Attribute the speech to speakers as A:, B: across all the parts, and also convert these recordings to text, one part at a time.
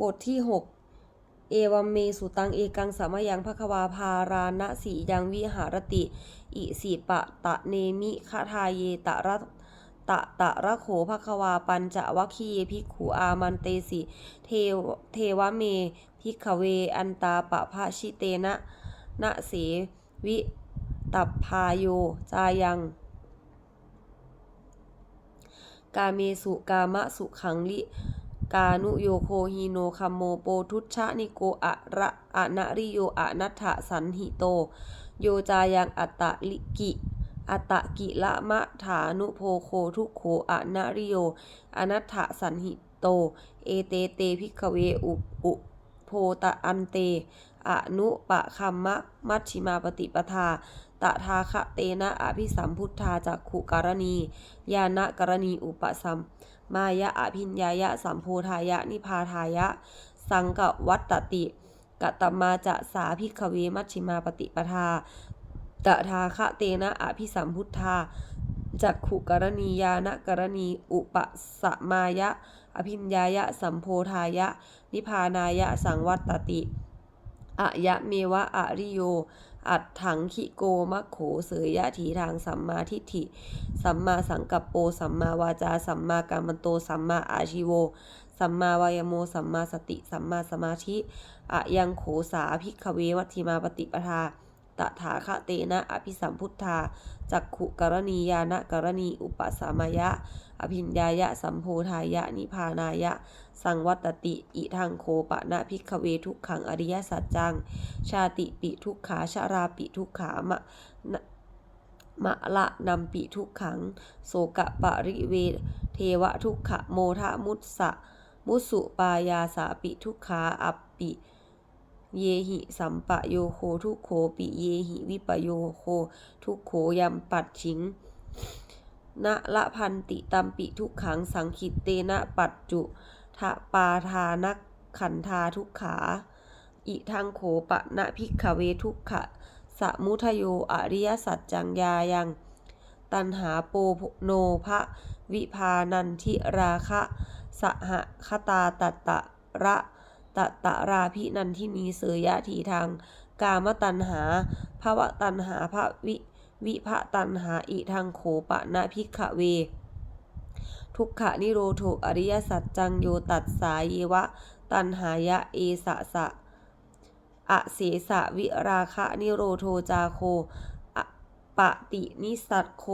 A: บทที่ 6 เอวัมเมสุตังเอกังสามยังภควาภาราณสียังวิหารติ อิสิปะตะเนมิคทาเยตะระตะตะระโขภควาปัญจวัคคีเยภิกขุอามันเตสิเทเทวเมภิกขเวอันตาปะภาชิเตนะนะเสวิตัพพายโยจายัง กาเมสุกามะสุขังลิ กานุโยโคฮิโนคัมโมโปทุชชะนิโกอะระอะนะริโยอะนัทะสันหิโต โยจายังอัตตะลิกิอัตตะกิละมะฐานุโพโคทุโขอะนะริโยอนัทะสันหิโต เอเตเตพิกเวอุปุ โพตะอันเต อนุปะคัมมะมัชชิมาปฏิปทา ตะทาคะเตนะอภิสัมพุทธาจักขุการณี ยานะกรณีอุปสัมมายะอภิญญายะสัมโพธายะนิพาทายะ สังกวัตตติกตมาจะสาพิกเวมัชชิมาปฏิปทาตทาคะเตนะอภิสัมพุทธาจักขุกรณียานะกรณี อุปสมายะ อภิญญายะสัมโพธายะ นิพานายะสังวัตติอะยะเมวะอะริโย อัดถังขิโกมะโขเสยยะถีทางสัมมาทิฏฐิ สัมมาสังกัปโป สัมมาวาจา สัมมากัมมันโต สัมมาอาชิโว สัมมาวายโม สัมมาสติ สัมมาสมาธิ อะยังโขสาภิกขเววัตถิมาปฏิปทา ตถาคะเตนะอภิสัมพุทธา จักขุกรณียานะกรณีอุปสามายะ อภิญญายะสัมโพธายะ นิพานายะ สังวัตติ อิทังโคปะนะภิกขเวทุกขังอริยสัจจัง ชาติปิทุกขาชาราปิทุกขามะนะมะละนำปิทุกขัง โสกะปะริเวเทวะทุกขะโมทะมุตสะ มุสุปายาสาปิทุกขาอัปปิเยหิสัมปะโยโคทุกโขปิเยหิวิปโยโคทุกโขยัมปัดชิง นะละพันติตัมปิทุกขังสังคิตเตนะปัจจุทะปาทานักขันธาทุกขา อิทังโขปะนะพิกเวทุกขะสะมุทโยอริยสัจจังยายัง ตันหาโปโนภะวิพานันทิราคะ สหคตาตตะระตตะราพินันทินีเสยยะทีทาง กามตันหาภวะตันหาภวิ วิภะตันหาอิทังโขปะนะพิกขเว ทุกขะนิโรโทอริยสัจจังโยตัสสาเยวะ ตันหายะเอสะสะอะเสสะวิราคะนิโรโทจาโคปะตินิสัตโค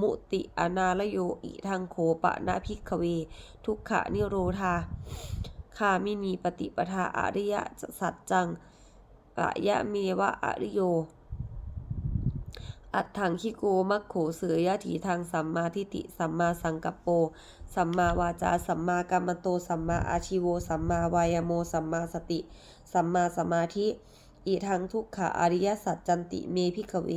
A: มุติอนาลโยอิทังโขปะนาภิกเว ทุกขะนิโรธาคามินีปฏิปทาอริยสัจจังปะยะเมวะอริโย อัตถังคิโกมัคโขเสยยะถีทางสัมมาทิฏฐิสัมมาสังกัปโป สัมมาวาจา สัมมากัมมันโต สัมมาอาชิโว สัมมาวายโม สัมมาสติ สัมมาสมาธิ อีทังทุกขะอริยสัจจันติเมพิกเว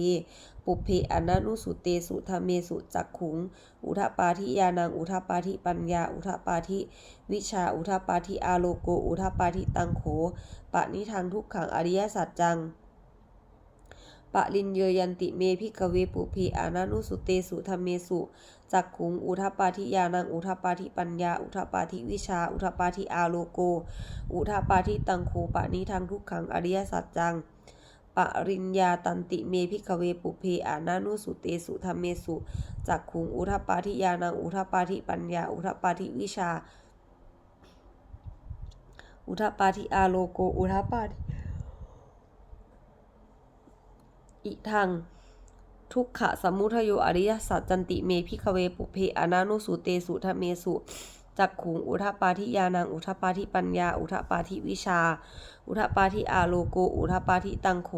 A: ปุเพอนันุสุเตสุธเมสุจักขุง อุทปาทิยานัง อุทปาทิปัญญา อุทปาทิวิชา อุทปาทิอาโลโก อุทปาทิตังโข ปะนิทังทุกขังอริยสัจจัง ปะลินเยยันติเมพิกเวปุเพอานานุสุเตสุธรรมเมสุจักขุงอุทปาทิยานังอุทปาทิปัญญา อุทปาทิวิชา อุทปาทิอาโลโก อุทปาทิตังโขปะนิทังทุกขังอริยสัจจังปริญญาตันติเมพิกเวปุเพอานานุสุเตสุธรรมเมสุจักขุงอุทปาทิยานังอุทปาทิปัญญา อุทปาทิวิชา อุทปาทิอาโลโก อุทปาทิ อิทัง ทุกขะสมุทโยอริยสัจจันติเมพิกเวปุเพอนานุสุเตสุทะเมสุจักขุงอุทปาทิยานังอุทปาทิปัญญา อุทปาทิวิชา อุทปาทิอาโลโก อุทปาทิตังโข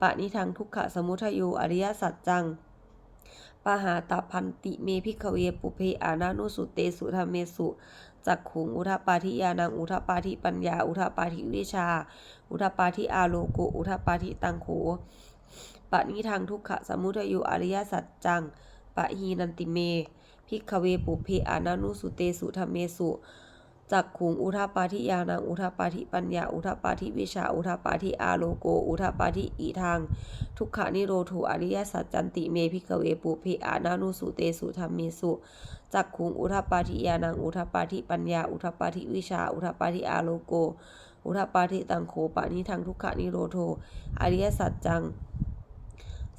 A: ปะนิทังทุกขะสมุทโยอริยสัจจังปหาตพันติเมพิกเวปุเพอานานุสุเตสุธรรมเมสุจักขุงอุทปาทิยานังอุทปาทิปัญญา อุทปาทิวิชา อุทปาทิอาโลโก อุทปาทิตังโข ปะนิทังทุกขะสมุทโยอริยสัจจัง ปะหีนันติเม พิกเวปุเพอานานุสุเตสุธรรมเมสุจักขุงอุทาปาทิยานังอุทาปาทิปัญญา อุทาปาทิวิชา อุทาปาทิอาโลโก อุทาปาทิอีทาง ทุกขานิโรธอริยสัจจันติเมพิกเวปุเพอานานุสุเตสุธรรมเมสุจักขุงอุทาปาทิยานังอุทาปาทิปัญญา อุทาปาทิวิชา อุทาปาทิอาโลโก อุทาปาทิตังโขปานิทางทุกขานิโรโทอริยสัจจัง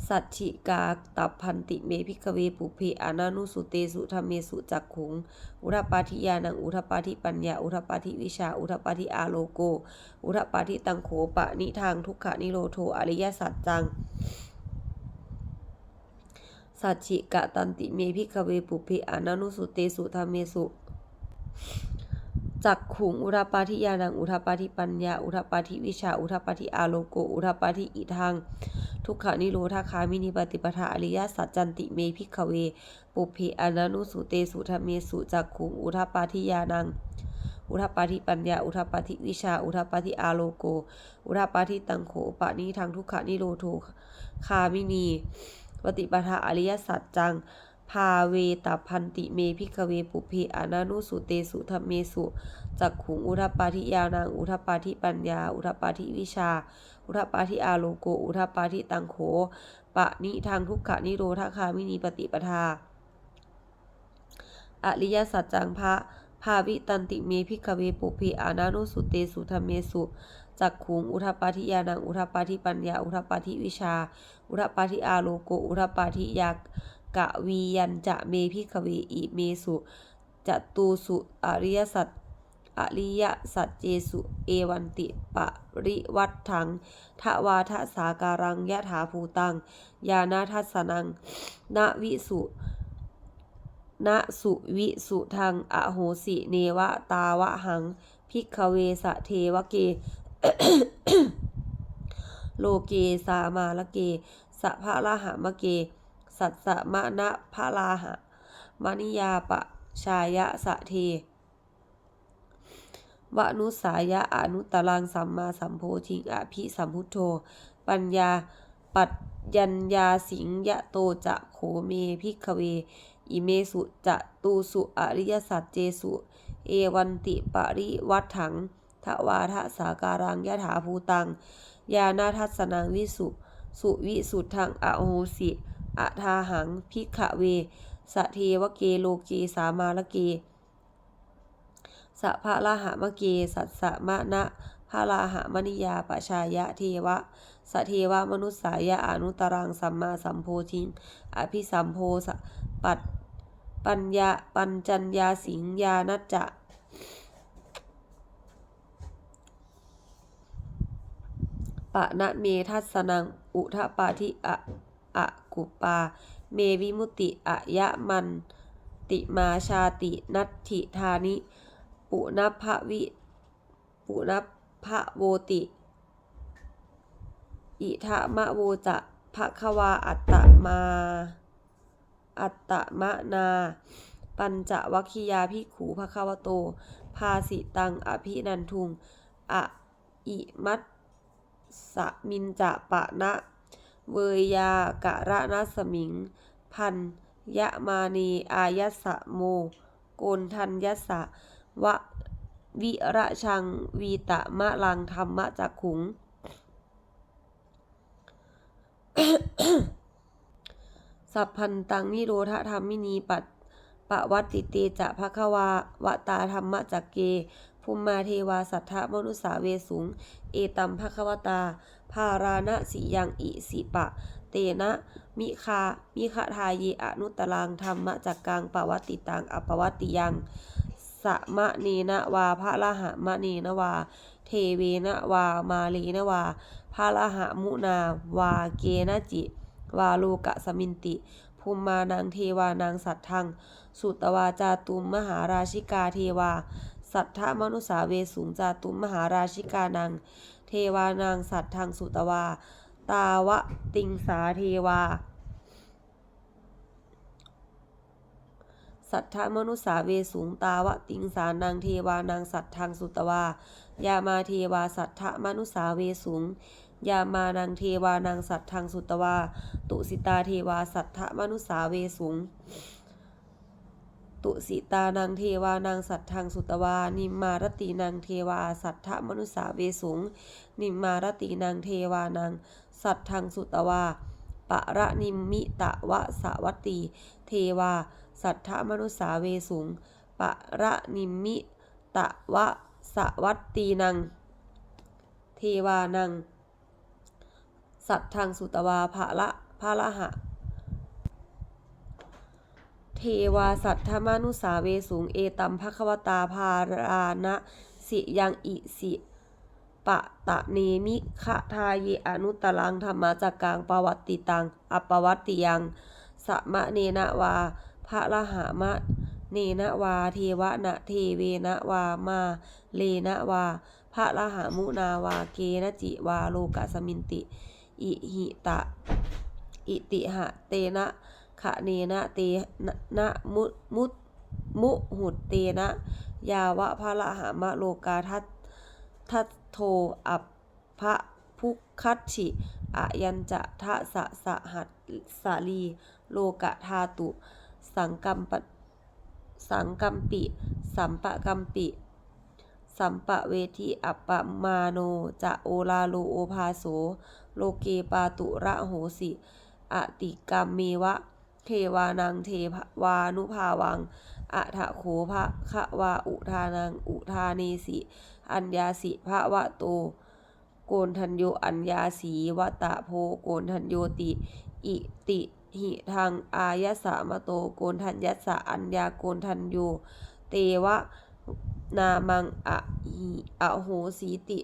A: สัจฉิกาตับพันติเมพิกเวปุเพอานานุสุเตสุธรรมเมสุจักขุง อุทปาทิยานังอุทปาทิปัญญา อุทปาทิวิชา อุทปาทิอาโลโก อุทปาทิตังโขปะนิทางทุกขานิโรโทอริยสัจจังสัจฉิกะตันติเมพิกเวปุเพอานานุสุเตสุธรรมเมสุ จักขุง อุทปาทิยานัง อุทปาทิปัญญา อุทปาทิวิชา อุทปาทิอาโลโก อุทปาทิอิทางทุกขานิโรธาคามินิปฏิปทาอริยสัจจันติเมพิกเว ปุเพอนานุสุเตสุธเมสุจักขุง อุทปาทิยานัง อุทปาทิปัญญา อุทปาทิวิชา อุทปาทิอาโลโก อุทปาทิตังโขปะนี้ทางทุกขานิโรโทคามินีปฏิปทาอริยสัจจัง พาเวตาพันติเมพิกเวปุเพอนานุสุเตสุธรรมเมสุจักขุงอุทปาทิยานังอุทปาทิปัญญา อุทปาทิวิชา อุทปาทิอาโลโก อุทปาทิตังโขปะนิทางทุกขะนิโรธาคามินีปฏิปทา อริยสัจจังพระภาวิตันติเมพิกเวปุเพอนานุสุเตสุธรรมเมสุจักขุงอุทปาทิยานังอุทปาทิปัญญา อุทปาทิวิชา อุทปาทิอาโลโก อุทปาทิยา กะวียันจะเมพิกเวอิเมสุจตูสุอริยสัจอริยสัจเจสุเอวันติปะริวัตถังทวาทสาการังยะถาภูตัง ยานาทัสนังนาวิสุณสุวิสุทังอโหสิเนวะตาวะหังพิกเวสะเทวเก โลเกสามาละเกสะพระละหะมะเก สัตสมะนะพะลาหะมณิยาปะชายะสะเทวนุสายะอนุตรังสัมมาสัมโพธิงอภิสัมพุทโธ ปัญญาปัจญัญญาสิงยะโตจะโขเมพิกเว อิเมสุจะตูสุอริยสัจเจสุ เอวันติปริวัตถังทวาทสาการังยะถาภูตัง ยานาทัสนังวิสุ สุวิสุทธังอโหสิ อะทาหังพิกขเวสเทวเกโลเกสามาลเกสะพะละหะมะเกสัสสะมะนะพะลาหะมณิยาปชายะเทวะสะเทวะมนุสสายะอนุตรังสัมมาสัมโพธิงอภิสัมโพสปัดปัญญาปัญจัญญาสิงญาณัจจะปะนะเมทัสนัง อุทปาทิอะ อะกุปา เมวิมุติอะยะมัน ติมาชาตินัตถิธานิ ปุณพะวิ ปุณพะโวติ อิทะมะโวจะภะควาอัตตมา อัตตมะนา ปัญจวัคคียาพิกขูภคะวะโต ภาสิตังอภินันทุง อะอิมัตสมินจะปะนะ เวยากะระนัสมิง พันยะมานีอายัสะโมโกนทันยัสะวะวิระชังวีตะมะลังธรรมะจักขุง สัพพันตังนิโรธธรรมินีปัตปะวัตติเตจะภควาวตาธรรมะจักเก ภูมิมาเทวาสัทธมนุสาเวสุง เอตัมภควตา ภาราณสียังอิสิปะ เตนะ มิคา มิคทาเยอนุตตรังธรรมจักกังปวัตติตังอปวัตติยังสะมะเนนะวาพระละหะมะเนนะวา เทเวนะวามาเลนะวาพระละหะมุนาวาเกนะจิ วาโลกะสมินติภูมิมานังเทวานางสัตทัง สุตวาจาตุมมหาราชิกาเทวา สัทธมนุสาเวสุงจาตุมมหาราชิกานัง เทวานางสัตว์ทังสุตวา ตาวะติงสาเทวา สัทธมนุสาเวสุงตาวะติงสานังเทวานางสัตว์ทังสุตวา ยามาเทวาสัทธมนุสาเวสุงยามานังเทวานังสัตทังสุตวา ตุสิตาเทวาสัทธมนุสาเวสุง ตุสิตานังเทวานังสัตทังสุตวา นิมมารตินังเทวา สัทธมนุสาเวสุง นิมมารตินังเทวานังสัตทังสุตวาปะระนิมมิตะวะสะวัตตีเทวา สัทธมนุสาเวสุงปะระนิมมิตะวะสะวัตตีนังเทวานังสัตทังสุตวาภะละภะละหะ เทวาสัทธมานุสาเวสุงเอตัมภควตาภารานะสิยังอิสิปะตะเนมิคะทาเยอนุตตรังธรรมจักกังปวัตติตังอปวัตติยังสะมะเนนะวาภะละหามะเนนะวาเทวะนะเทเวนะวามาเลนะวาภะละหามุนาวาเกนะจิวาโลกะสมินติ อิหิตะ อิติหะเตนะ ขะเนนะเตนะมุมุตมุหุตเตนะ ยาวะภะละหามะโลกาทัตทัตโทอัปพะภุคัตฉิอะยัญจะทะสะสะหัตสาลี โลกะธาตุ สังกัมปสังกัมปิ สัมปะกัมปิ สัมปะเวทิอัปปมาโน จะโอลาโลโอภาโส โลเกปาตุระโหสิ อติกรรมเมวะ เทวานังเทวานุภาวังอะทะโขภะคะวาอุทานังอุทาเนสิ อัญญาสิภะวะโต โกนทัญโยอัญญาสีวะตะโพโกนทัญโยติ อิติหิทางอายสามโตโกนทัญยัสสะอัญญาโกนทัญโยเตวะนามังอะหิอะโหสีติ